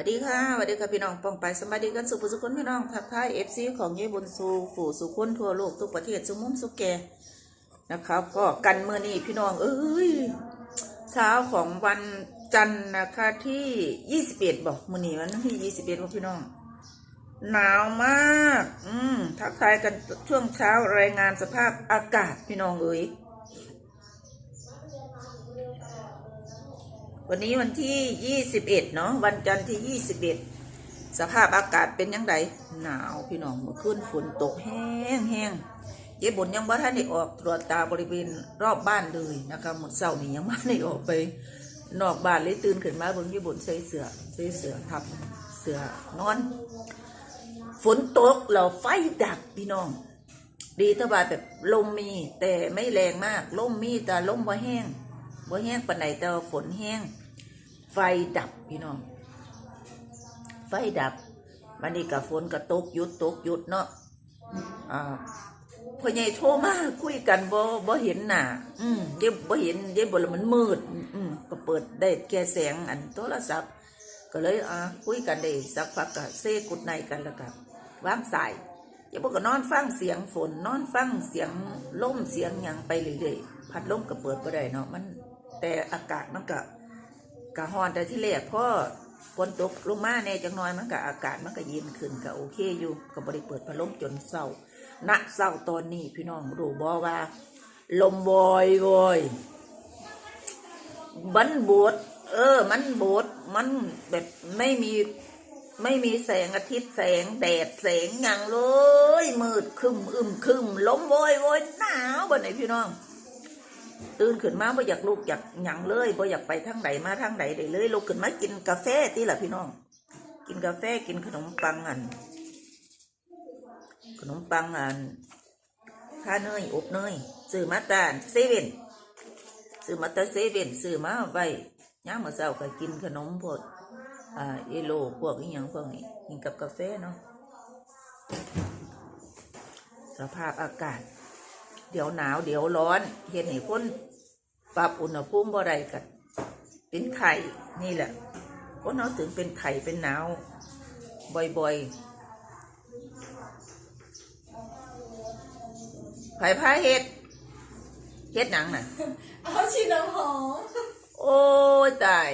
วัสดีค่ะสวัสดีค่ะพี่น้องปองไปสบายดีกันสุขสุขคนพี่น้องทักทายเอฟซีของเยบุญสูผู้สุขคนทั่วโลกทุกประเทศสุมุมสุขแกนะครับ ก็กันเมื่อนี้พี่น้อง เอ้ยเช้าของวันจันทร์นะคะที่ยี่สิบเอ็ดบอกมื่อนี้วันที่ยี่สิบเอ็ดบอกพี่น้อง หนาวมาก อืมทักทายกันช่วงเช้ารายงานสภาพอากาศพี่น้องเอ้ย วันนี้วันที่ 21 เนาะวันจันทร์ที่ 21 สภาพอากาศเป็นยังไงหนาวพี่น้องเมื่อคืนฝนตกแห้งแห้งเจ๊บนยังบ่ท่านได้ออกตรวจตาบริเวณรอบบ้านเลยนะคะหมดเสาร์นี้ยังไม่ได้ออกไป นอกบ้านเลยตื่นขึ้นมาบิ่งเจ๊บนใส่เสือใส่เสือทับเสือนอน ฝนตกเราไฟดับพี่น้อง ดีถ้าว่าแบบลมมีแต่ไม่แรงมากลมมีแต่ลมบ่แห้งบ่แห้งปานไหนแต่ฝนแห้ง ไฟดับพี่น้อง ไฟดับวันนี้กับฝนก็ตกยุดตกยุดเนาะอ่าพ่อใหญ่โทรมาคุยกันบ่บ่เห็นหน้าอืมเดี๋ยวบ่เห็นเดี๋ยวบ่ล้วมันมืด อืมก็เปิดได้แค่แสงอันโทรศัพท์ ก็เลยอ่าคุยกันได้สักพักก็เซกุดในกันแล้วก็วางสายเดี๋ยวพวกก็นอนฟังเสียงฝนนอนฟังเสียงล่มเสียงหยังไปเรื่อยๆพัดล่มก็เปิดบ่ได้เนาะมัน แต่อากาศมันก็ กะฮอนแต่ที่แรกพอฝนตกลงมาแน่จังน้อยมันก็อากาศมันก็เย็นขึ้นก็โอเคอยู่ก็บริเปิดพัดลมจนเศร้าณเศร้าตอนนี้พี่น้องรู้บ่ว่า ลมวอยวอยมันบดเออ มันบดมันแบบไม่มีไม่มีแสงอาทิตย์แสงแดดแสงยังเลยมืดคึมอึมคึมลมโวอยโวยหนาวบ่ไหนพี่น้อง ตื่นขึ้นมาบ่อยากลุกอยากหยังเลยบ่อยากไปทางใดมาทางใดได้เลยลุกขึ้นมากินกาแฟที่ล่ะพี่น้อง กินกาแฟกินขนมปังอัน ขนมปังอันข้าเนยอบเนยซื้อมาตานเซเว่นซื้อมาตาเซเว่นซื้อมาไว้ย่ามมื้อเช้าก็กินขนมพวกอ่าเอโลพวกอีหยังพวกนี้กินกับกาแฟเนาะสภาพอากาศ เดี๋ยวหนาวเดี๋ยวร้อนเห็นให้คน ปรับอุณหภูมิบ่ได้กันเป็นไข่นี่แหละคนเอาถึงเป็นไข่เป็นหนาวบ่อยๆไผ่พาเฮ็ดเฮ็ดหนังน่ะ เอาฉีดน้ำหอมโอ้ยตาย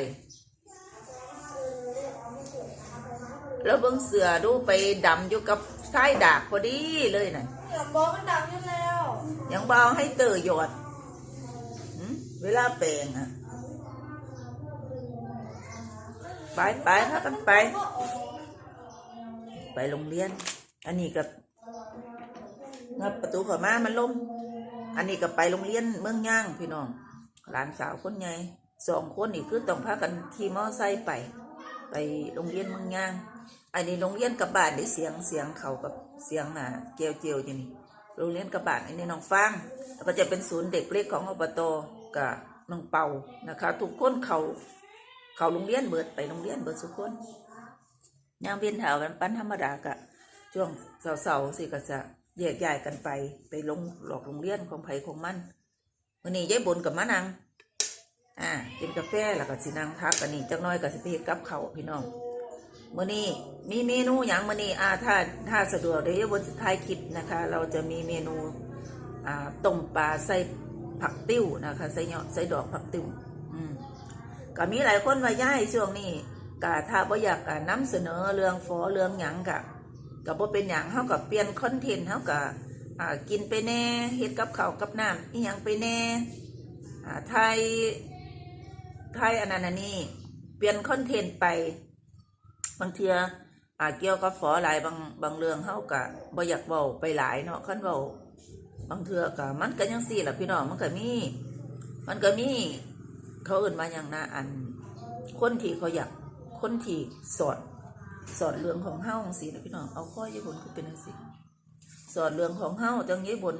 แล้วเบิ่งเสือดูไปดำอยู่กับชายดากพอดีเลยน่ะเหมือนบอสมันดังอยู่แล้ว ยังเบาให้เตอหยอดหึ เวลาแปลงอะ ไปไปพากันไป ไปโรงเรียน อันนี้กับงัดประตูเข้ามามันล่มอันนี้ก็ไปโรงเรียนเมืองย่างพี่น้องหลานสาวคนใหญ่สองคนนี่คือต้องพากันขี่มอไซค์ไป ไปโรงเรียนเมืองย่าง อันนี้โรงเรียนกับบ้านได้เสียงเสียงเขากับเสียงน่ะเจียวเจียวอยู่นี่โรงเรียนกับบ้านอันนี้น้องฟังแล้วก็จะเป็นศูนย์เด็กเล็กของอบต กับน้องเป่านะคะ ทุกคนเขาเขาโรงเรียนเบิดไปโรงเรียนเบิดทุกคนยามเวียนเถากันปั้นธรรมดากะช่วงเสาๆสิก็จะแยกย้ายกันไปไปลงหลอกโรงเรียนของไผของมันวันนี้ยายบนกับมะนางอ่ากินกาแฟแล้วก็สินางทักกันนี่จักน้อยก็สิเฮ็ดกับเขาพี่น้องมื่อนี้มีเมนูอย่างมื่อนี้อ่าถ้าถ้าสะดวกเดี๋ยวบนสุดท้ายคลิปนะคะ เราจะมีเมนูอ่าต้มปลาใส่ ผักติ้วนะคะใส่เหาะใส่ดอกผักติ้วอืมก็มีหลายคนว่าย่ายช่วงนี้ก็ถ้าบ่อยากอ่านํเสนอเรื่องฟอเรื่องหยังกะก็บ่เป็นหยังเฮากับเปลี่ยนคอนเทนต์เฮาก็อ่ากินไปแน่เฮ็ดกับข้าวกับน้ำอีหยังไปแน่อ่าไทยไทยอันนั้นอันนี้เปลี่ยนคอนเทนต์ไปบางเทีอ่าเกี่ยวกับฝอหลายบางบางเรื่องเฮากะบ่อยากเว้าไปหลายเนาะคันเว้า บางเทื่อกะมันก็ยังซี่ล่ะพี่น้องมันก็มี มันก็มีเขาเอื่นมาอย่างนะอัน คนที่เขาอยากคนที่สอนสอนเรื่องของเฮาจังซี่ล่ะพี่น้องเอาข้อญี่ปุ่นคือเป็นจังซี่สอนเรื่องของเฮาจังญี่ปุ่น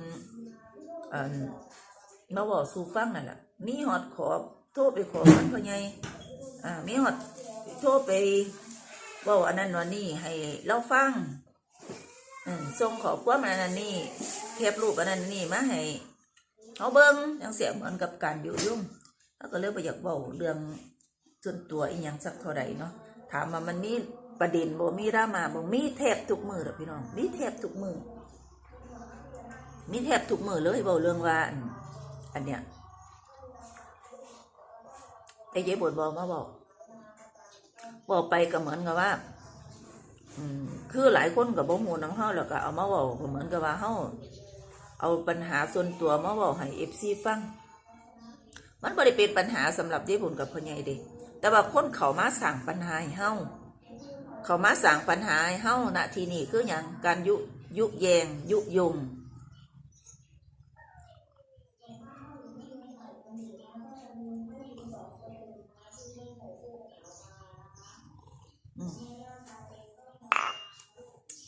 อันมาเว้าสู่ฟังนั่นแหละมีฮอดขอโทรไปขอมันพ่อใหญ่อ่ามีฮอดโทรไปเว่าอันนั้นวันนี้ให้เราฟังอืมส่งขอความอันนั้นนี่ แคบรูปอันนั้นนี่มาให้เขาเบิ้งยังเสียเหมือนกับการยู่ยุ่งแล้วก็เลยไปอยากเบาเรื่องส่วนตัวอีกอย่างสักเท่าใดเนาะถามว่ามันมีประเด็นบ่มีรามาบ่มีแทบทุกมือหรอพี่น้องมีแทบทุกมือมีแทบทุกมือเลยเบาเรื่องว่าอันอันเนี้ยไอ้เจ๊บทบอกมาบอกบอกไปก็เหมือนกับว่าคือหลายคนกับบ่หมูน้ำเฮาแล้วก็เอามาบอกก็เหมือนกับว่าเฮา เอาปัญหาส่วนตัวมาบอกให้เอฟซีฟัง มันบ่ได้เป็นปัญหาสำหรับเจ๊บุญกับพ่อใหญ่เด้แต่ว่าคนเขามาสั่งปัญหาให้เฮาเขามาสั่งปัญหาให้เฮาณทีนี้คือหยังการยุยุแยงยุยง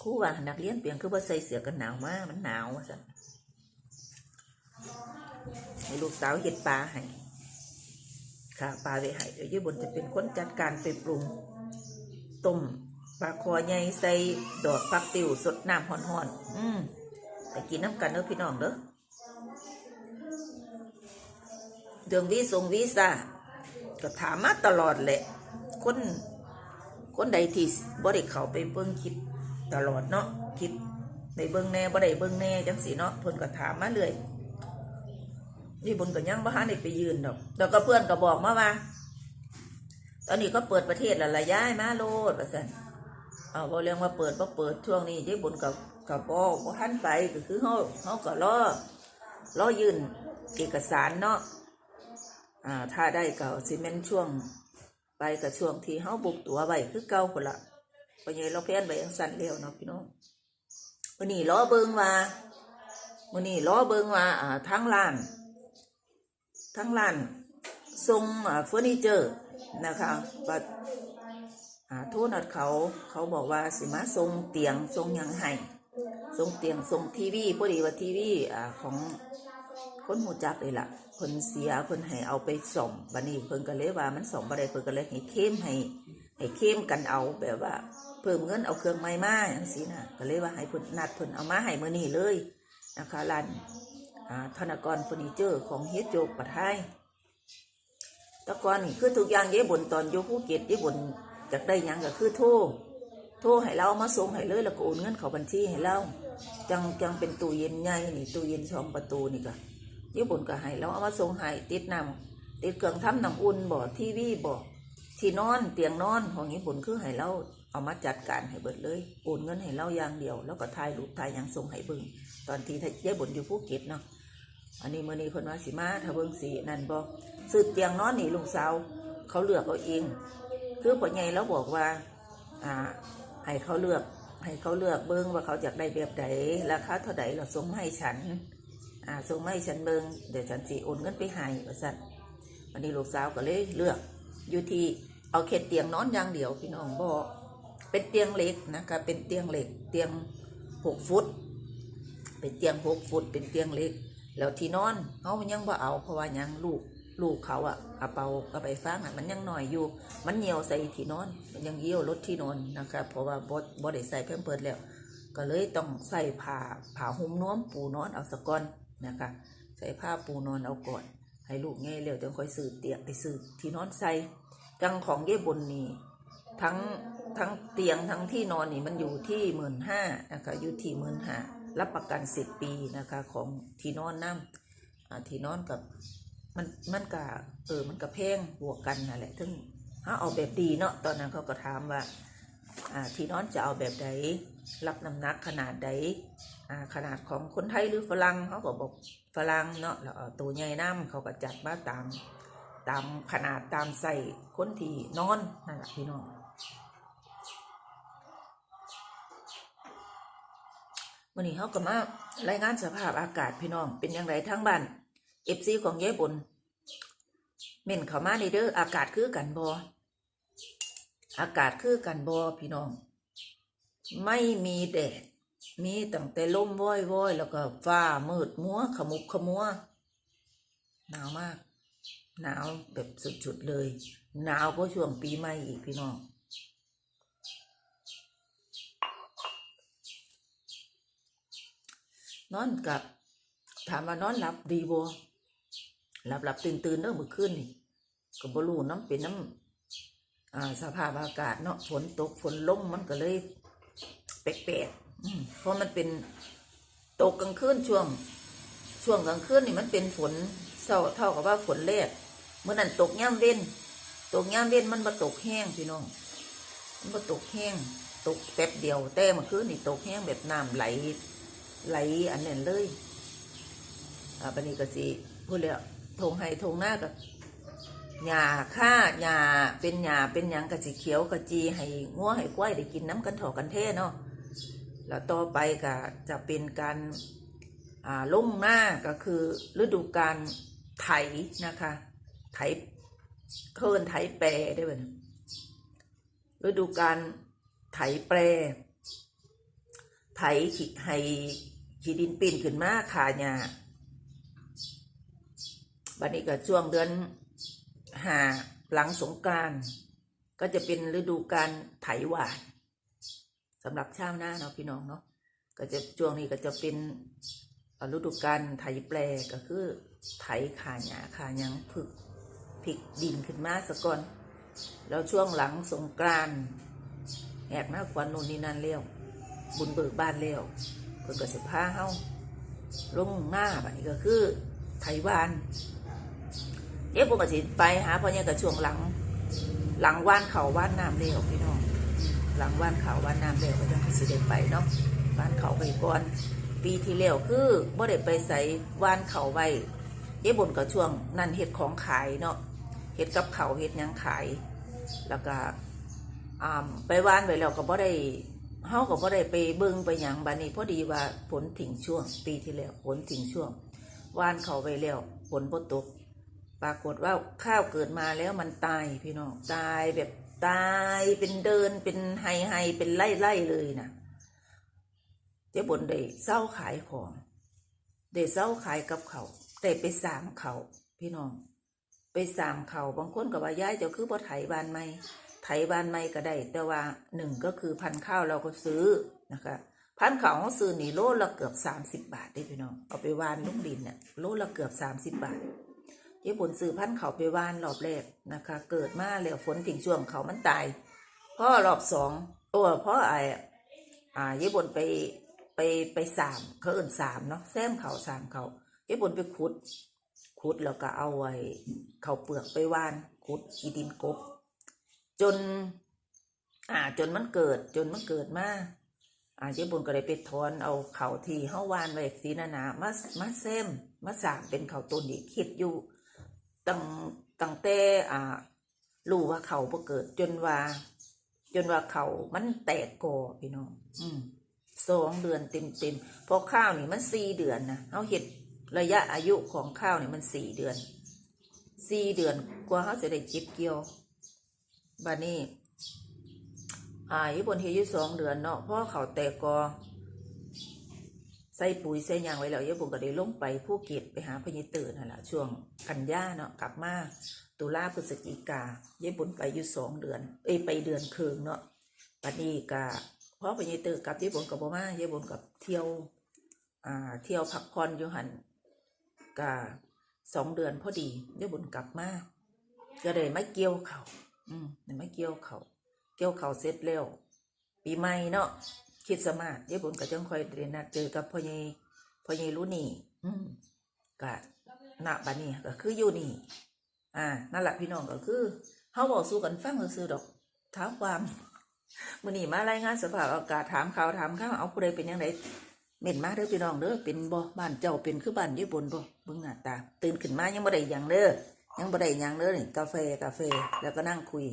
ครู่ว่านักเรียนเปลี่ยนคือว่าใส่เสื้อกันหนาวมากมันหนาวสัน ให้ลูกสาวเห็ดปลาให้ค่ะปลาไปให้เดี๋ยวยี่บนจะเป็นคนจัดการไปปรุงต้มปลาคอใหญ่ใส่ดอกปักติวสดน้ำห่อนๆอืมไปกินน้ำกันเด้อพี่น้องเด้อเรื่องวีส่งวีซ่าก็ถามมาตลอดแหละคนคนใดที่บ่ได้เขาไปเบิ่งคลิปตลอดเนาะคลิปได้เบิ่งแน่บ่ได้เบิ่งแน่จังสีเนาะเพิ่นก็ถามมาเรื่อ ยนี่บุญก็ยังบ่ทันได้ไปยืนดอกแล้วก็เพื่อนก็บอกมาว่า ตอนนี้เขาเปิดประเทศแล้วละย้ายมาโลดว่าซั่นเอาบ่เรื่องว่าเปิดบ่เปิดช่วงนี้ยายบุญกับกับบ่บ่ทันไปก็คือเฮาเฮาก็รอรอยืนเอกสารเนาะอ่าถ้าได้ก็สิแม่นช่วงไปกับช่วงที่เฮาบุกตัวไว้คือเก่าพุ่นละปัญญาเราแพนไปยังสั่นเร็วเนาะพี่น้องมื้อนี้ล้อเบิงว่ามื้อนี้ล้อเบิงว่าอ่าทั้งร้าน ทั้งร้านทรงเฟอร์นิเจอร์นะคะว่าอ่าโทษนัดเขาเขาบอกว่าสิมาทรงเตียงทรงยังให้ทรงเตียงทรงทีวีพอดีว่าทีวีอของคนหูจักเลยล่ะเพิ่นเสียเพิ่นให้เอาไปส่อมบัดนี้เพิ่นก็เลยว่ามันส่อมบ่ได้เพิ่นก็เลยให้เข้มให้ให้เข้มกันเอาแบบว่า เพิ่มเงินเอาเครื่องไม้มาจังซี่นะก็เลยว่าให้เพิ่นนัดเพิ่นเอามาให้มื้อนี้เลยนะคะร้าน ธนากรเฟอร์นิเจอร์ของเฮ็ดโจกปัทไทยตะกอนคือทุกอย่างเย้บนตอนอยู่ภูเก็ตเย้บนอยากได้ยังก็คือโทรโทรให้เราเอามาส่งให้เลยแล้วก็โอนเงินเขาบัญชีให้เราจังจังเป็นตู้เย็นใหญ่นี่ตู้เย็นช่องประตูนี่ก็ญี่ปุ่นก็ให้เราเอามาส่งให้ติดน้ำติดเครื่องทำน้ำอุ่นบ่อทีวีบ่อที่นอนเตียงนอนของญี่ปุ่นคือให้เราเอามาจัดการให้เบิดเลยโอนเงินให้เราอย่างเดียว แล้วก็ถ่ายรูปถ่ายยังส่งให้เบิ่งตอนที่ญี่ปุ่นอยู่ภูเก็ตเนาะ อันนี้มือนี้เพิ่นว่าสิมาถ้าเบิ่งสินั่นบ่ซื้อเตียงนอนนี่ลุงสาวเขาเลือกเอาเอง คือพ่อใหญ่เราบอกว่าอ่าให้เขาเลือกให้เขาเลือกเบิ่งว่าเขาอยากได้แบบใดราคาเท่าใดเราส่งมให้ฉันอ่าส่งมให้ฉันเบิงเดี๋ยวฉันสิโอนเงินไปให้ว่าสั่นวันนี้ลูกสาวก็เลยเลือกอยู่ที่เอาเข็ดเตียงนอนอย่างเดียวพี่น้องบอกเป็นเตียงเล็กนะคะเป็นเตียงเหล็ก เตียงหกฟุต เป็นเตียงหกฟุต เป็นเตียงเล็ก แล้วที่นอนเขายังบ่เอาเพราะว่ายังลูกลูกเขาอะกระเป๋ากระไปฟ้างอะมันยังหน่อยอยู่ มันเหนียวใส่ที่นอน มันยังเยี่ยวรถที่นอนนะคะเพราะว่าบดบดได้ใส่เพิ่มเปิดแล้ว ก็เลยต้องใส่ผ้าผ้าหุ้มน้อมปูนอนเอาสะก่อนนะคะใส่ผ้าปูนอนเอาก่อน ให้ลูกง่ายเร็วจะค่อยซื้อเตียงไปซื้อที่นอนใส่กังของเย่บนนี่ทั้งทั้งเตียงทั้งที่นอนนี่มันอยู่ที่หมื่นห้านะคะอยู่ที่หมื่นห้า รับประกันสิบปีนะคะของที่นอนน้ำอ่าที่นอนกับมันมันกะเออมันกะแพงบวกกันนั่นแหละถึงถ้าเอาแบบดีเนาะตอนนั้นเขาก็ถามว่าที่นอนจะเอาแบบใดรับน้ำหนักขนาดใดขนาดของคนไทยหรือฝรั่งเขาก็บอกฝรั่งเนาะแล้วตัวใหญ่น้ำเขาก็จัดมาตามตามขนาดตามใส่คนที่นอนนั่นแหละพี่น้อง วันนี้เขาก็มารายงานสภาพอากาศพี่น้อง เป็นอย่างไรทั้งบ้านเอฟซีของยายบนเม่นเขามาในเด้ออากาศคือกันบออากาศคือกันบอพี่น้อง ไม่มีแดดมีตั้งแต่ลมว้อยว้อยแล้วก็ฟ้ามืดมัวขมุกขมัวหนาวมาก หนาวแบบสุดๆเลย หนาวก็ช่วงปีใหม่อีกพี่น้อง นอนกับ ถามว่านอนหลับดีบ่หลับหลับตื่นตื่นเด้อเมื่อคืนนี่ก็บ่รู้น้ำเป็นน้อ่าสภาพอากาศเนาะฝนตกฝนลงมันก็เลยแปลกๆเพราะมันเป็นตกกลางคืนช่วง ช่วงกลางคืนนี่มันเป็นฝนเศร้าเท่ากับว่าฝนแรกเมื่อนั้นตกย่ำเว้นตกย่ำเว้นมันมาตกแห้งพี่น้องมันมาตกแห้งตกแป๊บเดียวแต่เมื่อคืนนี่ตกแห้งแบบน้ำไหล ไหลอันนั้นเลยอ่าบันนี้ก็สิพูดแล้วทงให้ทงหน้ากับหญ้าค่าหญ้าเป็นหญ้าเป็นหยังกะสิเขียวกะจีให้งัวให้กล้วยได้กินน้ำกันถอกันเท่เนาะแล้วต่อไปก็จะเป็นการอ่าลุ่งหน้าก็คือฤดูการไถนะคะ ไถเคินไถแปรได้ไหมฤดูการไถแปรไถขีให้ ขีดินปีนขึ้นมาขาหญ้าบัดนี้ก็ช่วงเดือนหาหลังสงกรานก็จะเป็นฤดูการไถหวานสำหรับชาวนาเนาะพี่น้องเนาะก็จะช่วงนี้ก็จะเป็นฤดูการไถแปลก็คือไถขาหญ้าขายังผึกพลิกดินขึ้นมาสะก่อนแล้วช่วงหลังสงกรานแหกหน้าควันนู่นนี่นั่นเลี้ยวบุญเบิกบ้านแล้ว เพิ่นก็สิพาเฮาลงหน้าบัดนี้ก็คือไทยวานเดี๋ยวผมก็สิไปหาพ่อเนี่ยก็ช่วงหลัง หลังว่านเขาว่านน้ำเลี้ยวพี่น้องหลังว่านเขาว่านน้ำเลี้ยวก็จังสิได้ไปเนาะว่านเขาไปก่อนปีที่แล้วคือบ่ได้ไปใส่ว่านเขาไว้เดี๋ยวบนก็ช่วงนั่นเฮ็ดของขายเนาะเฮ็ดกับเขาเฮ็ดยังขาย แล้วก็ไปว่านไว้แล้วก็บ่ได้ เฮาก็บ่ได้ไปเบิ่งไปหยังบัดนี้พอดีว่าฝนทิ้งช่วง ปีที่แล้วฝนทิ้งช่วงวานเขาไปแล้วฝนบ่ตก ปรากฏว่าข้าวเกิดมาแล้วมันตายพี่น้องตายแบบตายเป็นเดินเป็นไฮไฮเป็นไล่ไล่เลยนะเจ๊บนได้เศร้าขายของได้เศร้าขายกับเขาวได้ไปสามเขาพี่น้อง ไปสามเขาบางคนก็ว่าย้ายเจ้าคือบ่ไถบานไม่ ไถบ้านไม่ก็ได้ แต่ว่าหนึ่งก็คือพันข้าวเราก็ซื้อนะคะ พันข้าวเขาซื้อนี่โลละเกือบสามสิบบาทได้พี่น้องเอาไปวานลุงดินเนี่ยโลละเกือบสามสิบบาทเจ๊ผลซื้อพันธุ์เขาวไปวานรอบแรกนะคะ เกิดมาแล้วฝนถึงช่วงเขามันตายพราะรอบสองโอ้พราะไอ้อ่าเจ๊บนไปไปไปสามเขาเอิ่นสามเนาะแซมเขาสามเขาเจ๊บนไปขุดขุดแล้วก็เอาไว้เขาเปลือกไปวานขุดกีดินกบ จน อ่า จนมันเกิด จนมันเกิดมาอ่าเจ๊บุญก็เลยไปถอนเอาเข่าทีเฮาวานไว้สีนานามามาเซมมาสางเป็นเข่าต้นอีกคิดอยู่ตั้งตั้งแต่อ่ารู้ว่าเข่าบ่เกิด จนว่า จนว่าเข่ามันแตกกอพี่น้องอืมสองเดือนเต็มเต็มพราะข้าวนี่มันสี่เดือนนะเขาเห็ดระยะอายุของข้าวนี่มันสี่เดือนสี่เดือนกว่าเขาจะได้เจิบเกี่ยว บานี้อ่าญี่ปุ่นเฮียอยู่สองเดือนเนาะพราะเขาแตกกอใส่ปุ๋ยใส่ยางไว้แล้วญี่ปุ่นก็ได้ลงไปภูเก็ตไปหาพญตื่นนั่นแหละช่วงกันย่าเนาะกลับมาตุลาพฤศจิกาญี่ปุ่นไปอยู่สองเดือน เอ้ไปเดือนครึ่งเนาะปันนี้กะเพราะพญตื่นกลับญี่ปุ่นกับบ่มาญี่ปุ่นกับเที่ยวอ่าเที่ยวพักผ่อนอยู่หันกะสองเดือนพอดีญี่ปุ่นกลับมาก็เลยไม่เกี่ยวเขา อืมแต่ไม่เกี่ยวเขาเกี่ยวเขาเสร็จแล้วปีใหม่เนาะคิดสมาสญี่ปุ่นก็จังคอยเรียนนัดเจอกับพ่อใหญ่พ่อใหญ่รู้นี่ อืมก็ณบัดนี้ก็คืออยู่นี่ อ่านั่นแหละพี่น้องก็คือเฮาบอกสู้กันฟังซื่อๆดอกถาความมื้อนี้มารายงานสภาพอากาศถามข่าวถามข่าวเอาผู้ใดเป็นยังไงเม่นมากเด้อพี่น้องเด้อเป็นบ่บ้านเจ้าเป็นคือบ้านญี่ปุ่นบ่เบิ่งหน้าตา ตื่นขึ้นมายังบ่ได้หยังเด้อ ยังบ่ได้ยังเด้อนี่กาแฟกาแฟแล้วก็นั่งคุย